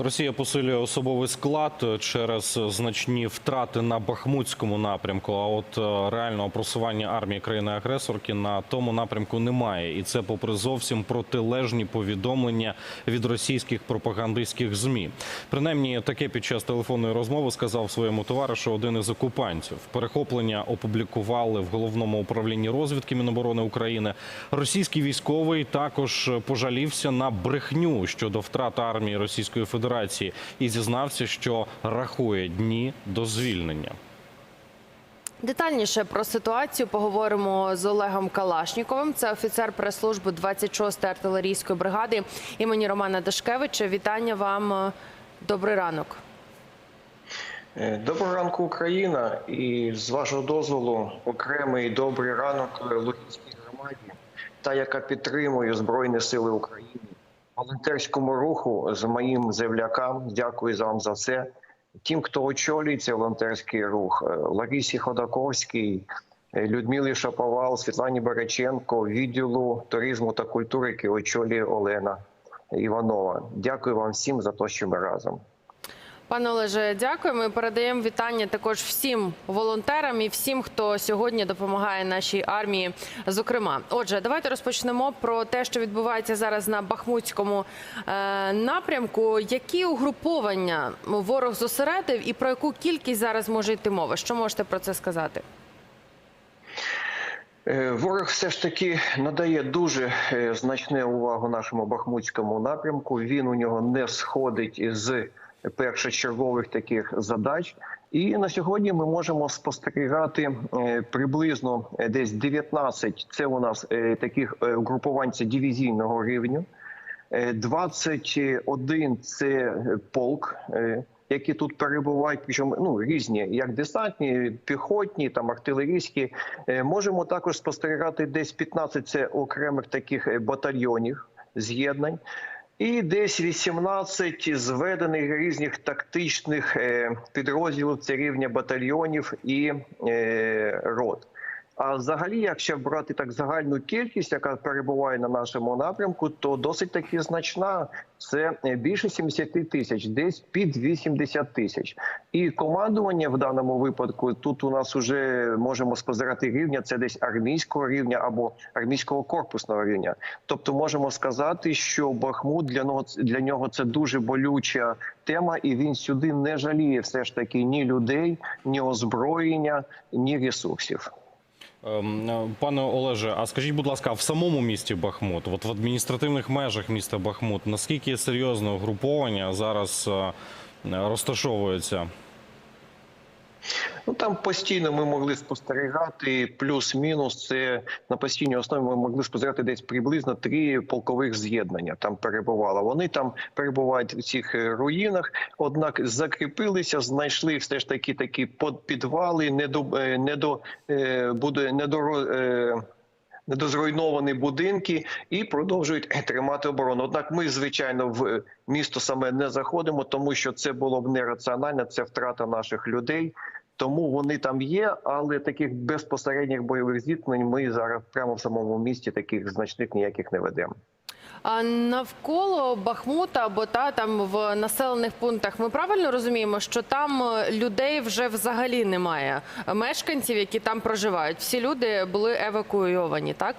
Росія посилює особовий склад через значні втрати на Бахмутському напрямку. А от е, реального просування армії країни-агресорки на тому напрямку немає, і це попри зовсім протилежні повідомлення від російських пропагандистських змі. Принаймні, таке під час телефонної розмови сказав своєму товаришу один із окупантів. Перехоплення опублікували в головному управлінні розвідки Міноборони України. Російський військовий також пожалівся на брехню щодо втрат армії Російської Федерації і зізнався, що рахує дні до звільнення. Детальніше про ситуацію поговоримо з Олегом Калашніковим. Це офіцер прес-служби 26-ї артилерійської бригади імені Романа Дашкевича. Вітання вам. Добрий ранок. Е, Доброго ранку, Україна, і з вашого дозволу окремий добрий ранок Луганській громаді, та яка підтримує Збройні Сили України, волонтерському руху з моїм землякам. Дякую вам за це. Тим, хто очолює цей волонтерський рух, Ларісі Ларисі Ходаковській, е, Людмилі Шаповал, Світлані Бараченко, відділу туризму та культури, який очолює Олена Іванова. Дякую вам всім за те, що ми разом. Пане Олеже, дякую. Ми передаємо вітання також всім волонтерам і всім, хто сьогодні допомагає нашій армії. Зокрема, отже, давайте розпочнемо про те, що відбувається зараз на Бахмутському е, напрямку. Які угруповання ворог зосередив, і про яку кількість зараз може йти мова? Що можете про це сказати? Е, Ворог все ж таки надає дуже е, значне увагу нашому бахмутському напрямку. Він у нього не сходить з першочергових таких задач. І на сьогодні ми можемо спостерігати е, приблизно е, десь 19, Це у нас е, таких угрупувань це дивізійного рівня. Е, 21 – це полк. Які тут перебувають, причому ну різні, як десантні, піхотні, там артилерійські. Можемо також спостерігати десь 15 це окремих таких батальйонів з'єднань, і десь 18 зведених різних тактичних е, підрозділів це рівня батальйонів і е, рот. А взагалі, якщо брати так загальну кількість, яка перебуває на нашому напрямку, то досить таки значна. Це е, більше 70 тисяч, десь під 80 тисяч. І командування в даному випадку тут у нас вже можемо спозирати рівня. Це десь армійського рівня або армійського корпусного рівня. Тобто, можемо сказати, що Бахмут для нього для нього це дуже болюча тема, і він сюди не жаліє все ж таки ні людей, ні озброєння, ні ресурсів. Ем, Пане Олеже, а скажіть, будь ласка, в самому місті Бахмут, от в адміністративних межах міста Бахмут, наскільки серйозне угруповання зараз е, розташовується? Ну там постійно ми могли спостерігати плюс-мінус. Це на постійній основі ми могли спостерігати десь приблизно три полкових з'єднання. Там перебувало. Вони там перебувають в цих е, руїнах. Однак закріпилися, знайшли все ж таки такі підвали, не до до е, буде не до. Е, недозруйновані будинки і продовжують тримати оборону. Однак, ми звичайно в місто саме не заходимо, тому що це було б нераціонально. Це втрата наших людей. Тому вони там є, але таких безпосередніх бойових зіткнень ми зараз прямо в самому місті таких значних ніяких не ведемо. А навколо Бахмута або та там в населених пунктах ми правильно розуміємо, що там е, людей вже взагалі немає. Мешканців, які там проживають, всі люди були евакуйовані, так?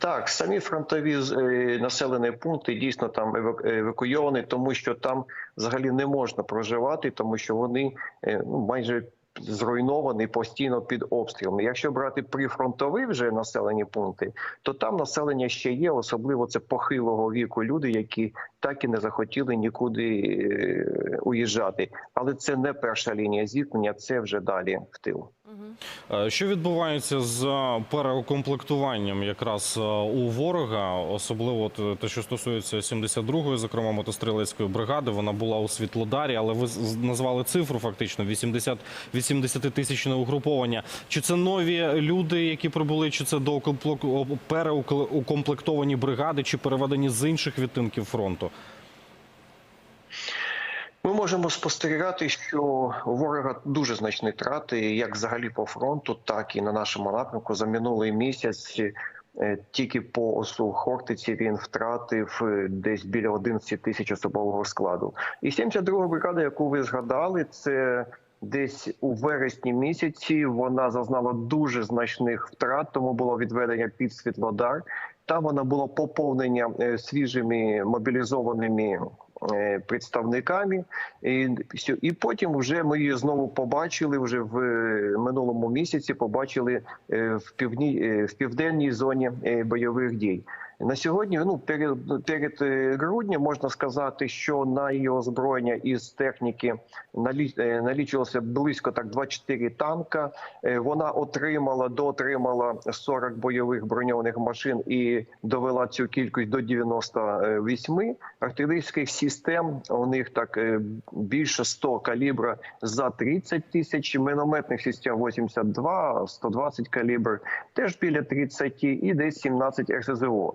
Так, самі фронтові е, населені пункти дійсно там евак- евакуйовані, тому що там взагалі не можна проживати, тому що вони е, ну, майже зруйновані постійно під обстрілами. Якщо брати прифронтові вже населені пункти, то там населення ще є, особливо це похилого віку люди, які так і не захотіли нікуди е, уїжджати. Але це не перша лінія зіткнення, це вже далі в тил. Е, Що відбувається з переукомплектуванням якраз е, у ворога, особливо те, що стосується 72-ї, зокрема мотострілецької бригади, вона була у Світлодарі, але ви назвали цифру фактично 80 80 тисячне угруповання. Чи це нові люди, які прибули, чи це доукомплек- переукомплектовані бригади, чи переведені з інших відтинків фронту? Ми можемо спостерігати, що у ворога дуже значні трати, як взагалі по фронту, так і на нашому напрямку. За минулий місяць Е, Тільки по ОСУ Хортиці він втратив е, десь біля 11 тисяч особового складу. І 72 бригада, яку ви згадали, це десь у вересні місяці. Вона зазнала дуже значних втрат, тому було відведення під Світлодар. Там вона було поповнення е, свіжими мобілізованими представниками. І, і потім вже ми її знову побачили вже в е, минулому місяці. Побачили е, в півдні е, в південній зоні е, бойових дій. На сьогодні, ну перед перед е, груднем можна сказати, що на її озброєння із техніки е, близько так 24 танка. Е, Вона отримала доотримала 40 бойових броньованих машин і довела цю кількість до 98 артилерійських систем. У них так більше 100 калібра за 30 тисяч, мінометних систем 82, 120 калібр, теж біля 30 і десь 17 РСЗО.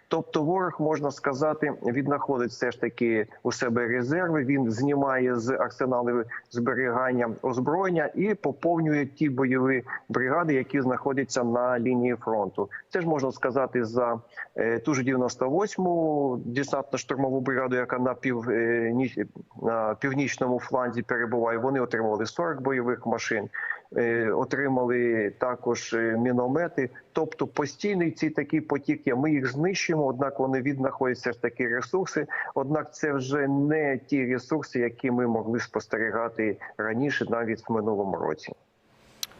Тобто ворог, можна сказати, віднаходить все ж таки у себе резерви. Він знімає з арсеналів зберігання озброєння і поповнює ті бойові бригади, які знаходяться на лінії фронту. Це ж можна сказати за е, ту ж 98-му десантно-штурмову бригаду, яка на пів е, на північному фланзі перебуває. Вони отримали 40 бойових машин. е, Отримали також міномети, тобто постійний ці такий потік є. Ми їх знищуємо, однак вони віднаходяться ж такі ресурси. Однак це вже не ті ресурси, які ми могли спостерігати раніше, навіть в минулому році.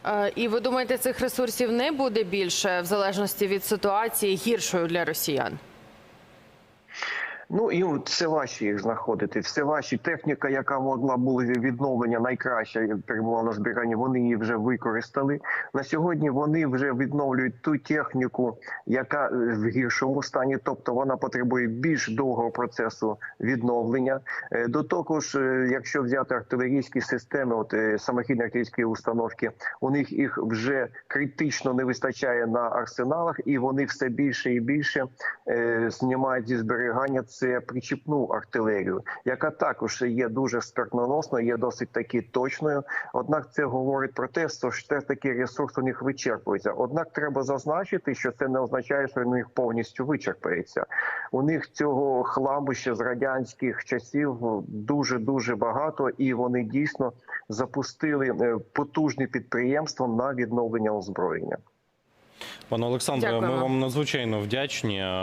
Е, І ви думаєте, цих ресурсів не буде більше в залежності від ситуації гіршою для росіян? Ну і все важче їх знаходити. Все важче. Техніка, яка могла була відновлення, найкраща перебувала на зберіганні. Вони її вже використали. На сьогодні вони вже відновлюють ту техніку, яка е, в гіршому стані, тобто вона потребує більш довгого процесу відновлення. Е, До того ж, е, якщо взяти артилерійські системи, от е, самохідні артилерійські установки, у них їх вже критично не вистачає на арсеналах, і вони все більше і більше е, знімають зі зберігання це причіпну артилерію, яка також є дуже смертоносною, є досить таки точною. Однак це говорить про те, що ж таки ресурс у них вичерпується. Однак треба зазначити, що це не означає, що він у них повністю вичерпається. У них цього хламу ще з радянських часів дуже дуже багато, і вони дійсно запустили е, потужні підприємства на відновлення озброєння. Пане Олександре, ми вам надзвичайно вдячні.